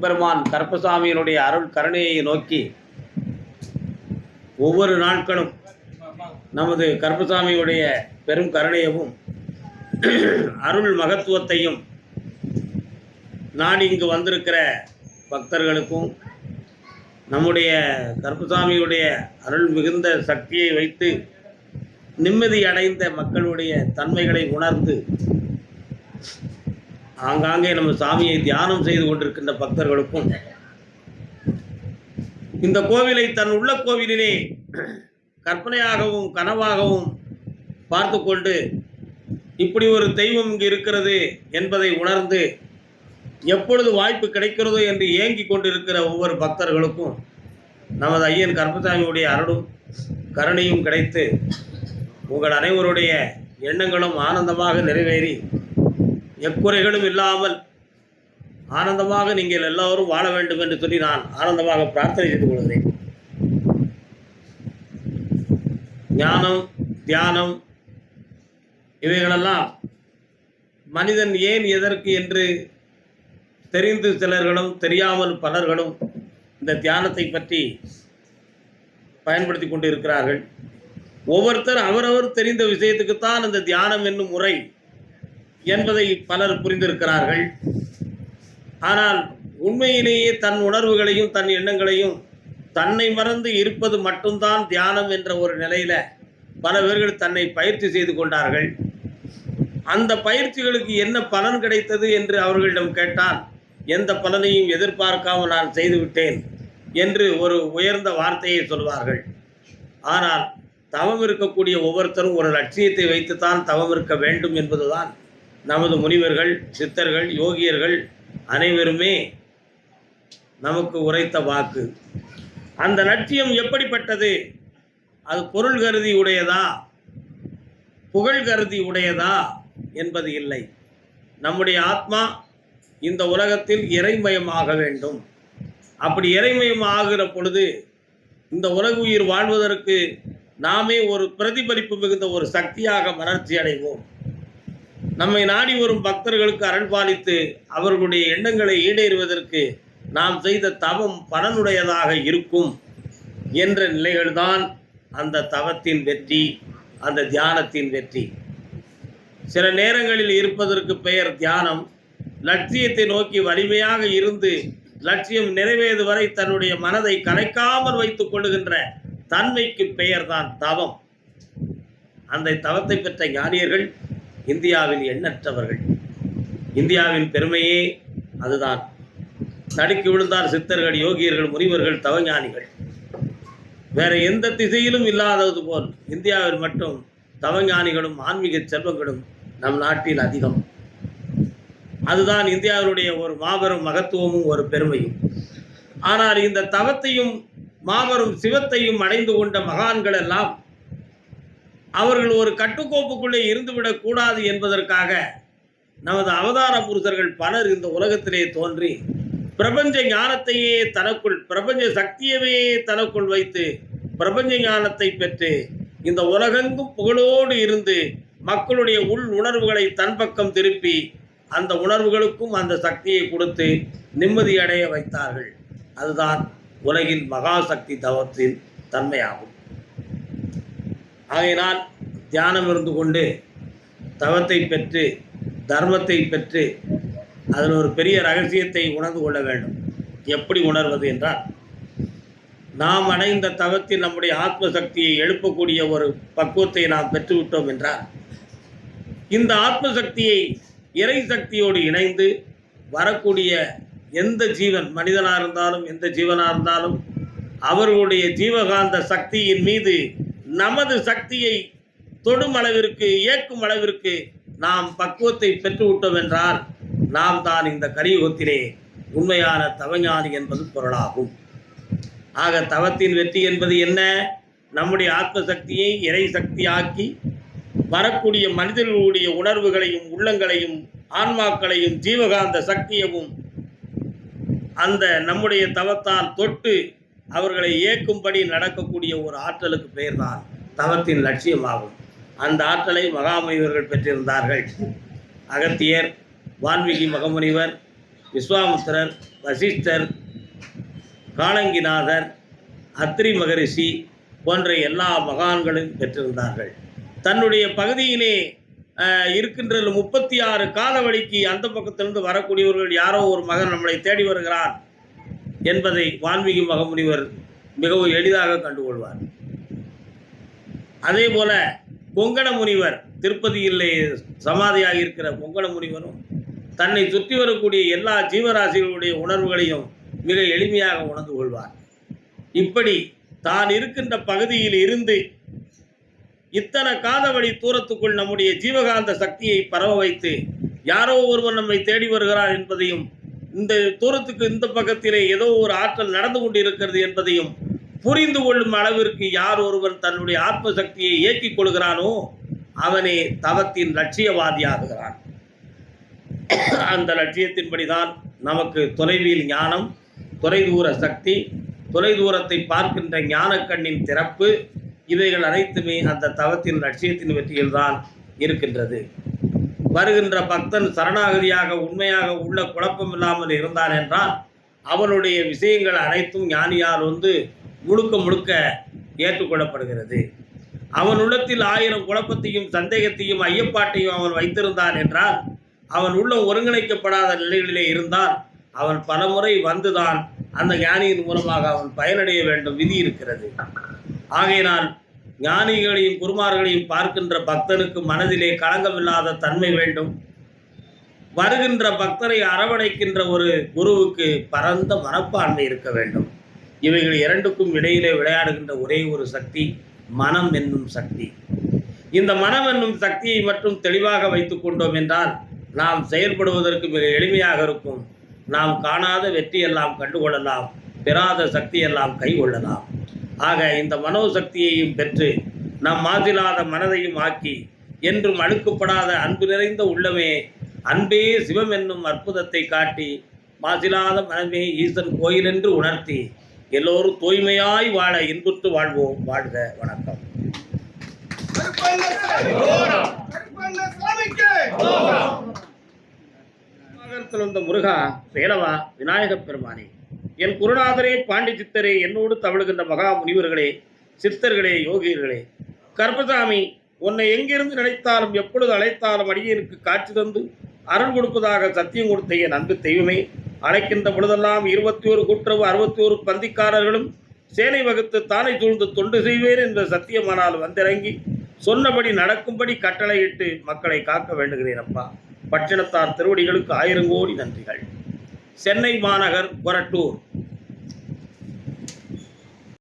எம்பெருமான் கருப்பசாமியினுடைய அருள் கருணையை நோக்கி ஒவ்வொரு நாட்களும் நமது கருப்பசாமியுடைய பெரும் கருணையவும் அருள் மகத்துவத்தையும் நான் இங்கு வந்திருக்கிற பக்தர்களுக்கும் நம்முடைய கருப்பசாமியுடைய அருள் மிகுந்த சக்தியை வைத்து நிம்மதி அடைந்த மக்களுடைய தன்மைகளை உணர்ந்து ஆங்காங்கே நம்ம சாமியை தியானம் செய்து கொண்டிருக்கின்ற பக்தர்களுக்கும் இந்த கோவிலை தன் உள்ள கோவிலிலே கற்பனையாகவும் கனவாகவும் பார்த்து கொண்டு இப்படி ஒரு தெய்வம் இங்கு இருக்கிறது என்பதை உணர்ந்து எப்பொழுது வாய்ப்பு கிடைக்கிறதோ என்று ஏங்கி கொண்டிருக்கிற ஒவ்வொரு பக்தர்களுக்கும் நமது ஐயன் கருப்பசாமியுடைய அருளும் கருணையும் கிடைத்து உங்கள் அனைவருடைய எண்ணங்களும் ஆனந்தமாக நிறைவேறி எக்குறைகளும் இல்லாமல் ஆனந்தமாக நீங்கள் எல்லோரும் வாழ வேண்டும் என்று சொல்லி நான் ஆனந்தமாக பிரார்த்தனை செய்து கொள்கிறேன். ஞானம் தியானம் இவைகளெல்லாம் மனிதன் ஏன் எதற்கு என்று தெரிந்து சிலர்களும் தெரியாமல் பலர்களும் இந்த தியானத்தை பற்றி பயன்படுத்தி கொண்டு இருக்கிறார்கள் ஒவ்வொருத்தர் அவரவர் தெரிந்த விஷயத்துக்குத்தான் இந்த தியானம் என்னும் முறை என்பதை பலர் புரிந்திருக்கிறார்கள். ஆனால் உண்மையிலேயே தன் உணர்வுகளையும் தன் எண்ணங்களையும் தன்னை மறந்து இருப்பது மட்டும்தான் தியானம் என்ற ஒரு நிலையில பல பேர்கள் தன்னை பயிற்சி செய்து கொண்டார்கள். அந்த பயிற்சிகளுக்கு என்ன பலன் கிடைத்தது என்று அவர்களிடம் கேட்டால் எந்த பலனையும் எதிர்பார்க்காமல் நான் செய்துவிட்டேன் என்று ஒரு உயர்ந்த வார்த்தையை சொல்வார்கள். ஆனால் தவம் இருக்கக்கூடிய ஒவ்வொருத்தரும் ஒரு லட்சியத்தை வைத்துத்தான் தவம் இருக்க வேண்டும் என்பதுதான் நமது முனிவர்கள் சித்தர்கள் யோகியர்கள் அனைவருமே நமக்கு உரைத்த வாக்கு. அந்த லட்சியம் எப்படிப்பட்டது? அது பொருள் கருதி உடையதா? புகழ் கருதி உடையதா? என்பது இல்லை. நம்முடைய ஆத்மா இந்த உலகத்தில் இறைமயமாக வேண்டும். அப்படி இறைமயம் ஆகிற பொழுது இந்த உலக உயிர் வாழ்வதற்கு நாமே ஒரு பிரதிபலிப்பு மிகுந்த ஒரு சக்தியாக வளர்ச்சி அடைவோம் நம்மை நாடி வரும் பக்தர்களுக்கு அருள்பாலித்து அவர்களுடைய எண்ணங்களை ஈடேறுவதற்கு நாம் செய்த தவம் பலனுடையதாக இருக்கும் என்ற நிலைகள்தான் அந்த தவத்தின் வெற்றி அந்த தியானத்தின் வெற்றி. சில நேரங்களில் இருப்பதற்கு பெயர் தியானம். லட்சியத்தை நோக்கி வலிமையாக இருந்து லட்சியம் நிறைவேறு வரை தன்னுடைய மனதை கலைக்காமல் வைத்துக் கொள்ளுகின்ற தன்மைக்கு பெயர்தான் தவம். அந்த தவத்தை பெற்ற ஞானியர்கள் இந்தியாவில் எண்ணற்றவர்கள். இந்தியாவின் பெருமையே அதுதான். தடுக்கி விழுந்தார் சித்தர்கள் யோகியர்கள் முனிவர்கள் தவஞானிகள். வேற எந்த திசையிலும் இல்லாதது போல் இந்தியாவில் மட்டும் தவஞானிகளும் ஆன்மீக செல்வங்களும் நம் நாட்டில் அதிகம். அதுதான் இந்தியாவினுடைய ஒரு மாபெரும் மகத்துவமும் ஒரு பெருமையும். ஆனால் இந்த தவத்தையும் மாபெரும் சிவத்தையும் அடைந்து கொண்ட மகான்கள் எல்லாம் அவர்கள் ஒரு கட்டுக்கோப்புக்குள்ளே இருந்துவிடக் கூடாது என்பதற்காக நமது அவதார புருஷர்கள் பலர் இந்த உலகத்திலே தோன்றி பிரபஞ்ச ஞானத்தையே தனக்குள் பிரபஞ்ச சக்தியவே தனக்குள் வைத்து பிரபஞ்ச ஞானத்தை பெற்று இந்த உலகெங்கும் புகழோடு இருந்து மக்களுடைய உள் உணர்வுகளை தன் பக்கம் திருப்பி அந்த உணர்வுகளுக்கும் அந்த சக்தியை கொடுத்து நிம்மதி அடைய வைத்தார்கள். அதுதான் உலகின் மகாசக்தி தவத்தின் தன்மையாகும். ஆகையினால் தியானம் இருந்து கொண்டு தவத்தை பெற்று தர்மத்தை பெற்று அதில் ஒரு பெரிய ரகசியத்தை உணர்ந்து கொள்ள வேண்டும். எப்படி உணர்வது என்றால் நாம் அடைந்த தவத்தில் நம்முடைய ஆத்ம சக்தியை எழுப்பக்கூடிய ஒரு பக்குவத்தை நாம் பெற்றுவிட்டோம் என்றால் இந்த ஆத்ம சக்தியை இறை சக்தியோடு இணைந்து வரக்கூடிய எந்த ஜீவன் மனிதனாக இருந்தாலும் எந்த ஜீவனாக இருந்தாலும் அவர்களுடைய ஜீவகாந்த சக்தியின் மீது நமது சக்தியை தொடும் அளவிற்கு இயக்கும் அளவிற்கு நாம் பக்குவத்தை பெற்றுவிட்டோம் என்றால் நாம் தான் இந்த கலியுகத்திலே உண்மையான தவஞானி என்பது பொருளாகும். ஆக தவத்தின் வெற்றி என்பது என்ன? நம்முடைய ஆத்ம சக்தியை இறை சக்தியாக்கி வரக்கூடிய மனிதர்களுடைய உணர்வுகளையும் உள்ளங்களையும் ஆன்மாக்களையும் ஜீவகாந்த சக்தியவும் அந்த நம்முடைய தவத்தால் தொட்டு அவர்களை இயக்கும்படி நடக்கக்கூடிய ஒரு ஆற்றலுக்கு பெயர்தான் தவத்தின் லட்சியமாகும். அந்த ஆற்றலை மகாமுனிவர்கள் பெற்றிருந்தார்கள். அகத்தியர் வால்மீகி மகமுனிவர் விஸ்வாமித்திரர் வசிஷ்டர் காலங்கிநாதர் அத்ரி மகரிஷி போன்ற எல்லா மகான்களும் பெற்றிருந்தார்கள். தன்னுடைய பகுதியிலே இருக்கின்ற முப்பத்தி ஆறு காலவழிக்கு அந்த பக்கத்திலிருந்து வரக்கூடியவர்கள் யாரோ ஒரு மகன் நம்மளை தேடி வருகிறான். என்பதை வான்மீகி மகமுனிவர் மிகவும் எளிதாக கண்டுகொள்வார். அதே போல கொங்கண முனிவர் திருப்பதியிலே சமாதியாக இருக்கிற கொங்கண முனிவரும் தன்னை சுற்றி வரக்கூடிய எல்லா ஜீவராசிகளுடைய உணர்வுகளையும் மிக எளிமையாக உணர்ந்து கொள்வார். இப்படி தான் இருக்கின்ற பகுதியில் இருந்து இத்தனை காதவழி தூரத்துக்குள் நம்முடைய ஜீவகாந்த சக்தியை பரவ வைத்து யாரோ ஒருவர் நம்மை தேடி வருகிறார் என்பதையும் இந்த தூரத்துக்கு இந்த பக்கத்திலே ஏதோ ஒரு ஆற்றல் நடந்து கொண்டிருக்கிறது என்பதையும் புரிந்து கொள்ளும் அளவிற்கு யார் ஒருவன் தன்னுடைய ஆத்ம சக்தியை இயக்கிக் கொள்கிறானோ அவனே தவத்தின் லட்சியவாதியாகுகிறான் அந்த லட்சியத்தின்படிதான் நமக்கு தொலைவில் ஞானம் தொலைதூர சக்தி தொலைதூரத்தை பார்க்கின்ற ஞானக்கண்ணின் திறப்பு இவைகள் அனைத்துமே அந்த தவத்தின் லட்சியத்தின் வெற்றியில்தான் இருக்கின்றது. வருகின்ற பக்தன் சரணாகதியாக உண்மையாக உள்ள குழப்பம் இல்லாமல் இருந்தான் என்றால் அவனுடைய விஷயங்கள் அனைத்தும் ஞானியால் வந்து முழுக்க முழுக்க ஏற்றுக்கொள்ளப்படுகிறது. அவன் உள்ளத்தில் ஆயிரம் குழப்பத்தையும் சந்தேகத்தையும் ஐயப்பாட்டையும் அவன் வைத்திருந்தான் என்றால் அவன் உள்ள ஒருங்கிணைக்கப்படாத நிலைகளிலே இருந்தால் அவன் பலமுறை வந்துதான் அந்த ஞானியின் மூலமாக அவன் பயனடைய வேண்டும் விதி இருக்கிறது. ஆகையினால் ஞானிகளையும் குருமார்களையும் பார்க்கின்ற பக்தனுக்கு மனதிலே களங்கமில்லாத தன்மை வேண்டும். வருகின்ற பக்தரை அரவணைக்கின்ற ஒரு குருவுக்கு பரந்த மனப்பான்மை இருக்க வேண்டும். இவைகள் இரண்டுக்கும் இடையிலே விளையாடுகின்ற ஒரே ஒரு சக்தி மனம் என்னும் சக்தி. இந்த மனம் என்னும் சக்தியை மட்டும் தெளிவாக வைத்துக் கொண்டோம் என்றால் நாம் செயல்படுவதற்கு மிக எளிமையாக இருக்கும். நாம் காணாத வெற்றியெல்லாம் கண்டுகொள்ளலாம் பெறாத சக்தியெல்லாம் கைகொள்ளலாம். ஆக இந்த மனோசக்தியையும் பெற்று நம் மாதிலாத மனதையும் ஆக்கி என்றும் அழுக்கப்படாத அன்பு நிறைந்த உள்ளமே அன்பே சிவம் என்னும் அற்புதத்தை காட்டி மாசிலாத மனமே ஈசன் கோயில் என்று உணர்த்தி எல்லோரும் தூய்மையாய் வாழ இன்புற்று வாழ்வோம் வாழ்க வணக்கம் வந்த முருகா வேலவா விநாயகப் பெருமானே என் குருநாதரே பாண்டி சித்தரே என்னோடு தவழுகின்ற மகா முனிவர்களே சித்தர்களே யோகியர்களே. கர்பசாமி உன்னை எங்கிருந்து நினைத்தாலும் எப்பொழுது அழைத்தாலும் அடியனுக்கு காட்சி தந்து அருள் கொடுப்பதாக சத்தியம் கொடுத்த என் அன்பு தெய்வமே. அழைக்கின்ற பொழுதெல்லாம் இருபத்தி ஒரு கூட்டுறவு அறுபத்தி ஒரு பந்திக்காரர்களும் சேனை வகுத்து தானை சூழ்ந்து தொண்டு செய்வேன் என்ற சத்தியமானால் வந்திறங்கி சொன்னபடி நடக்கும்படி கட்டளையிட்டு மக்களை காக்க வேண்டுகிறேன் அப்பா. பட்டினத்தார் திருவடிகளுக்கு ஆயிரம் கோடி நன்றிகள். சென்னை மாநகர் கொரட்டூர்.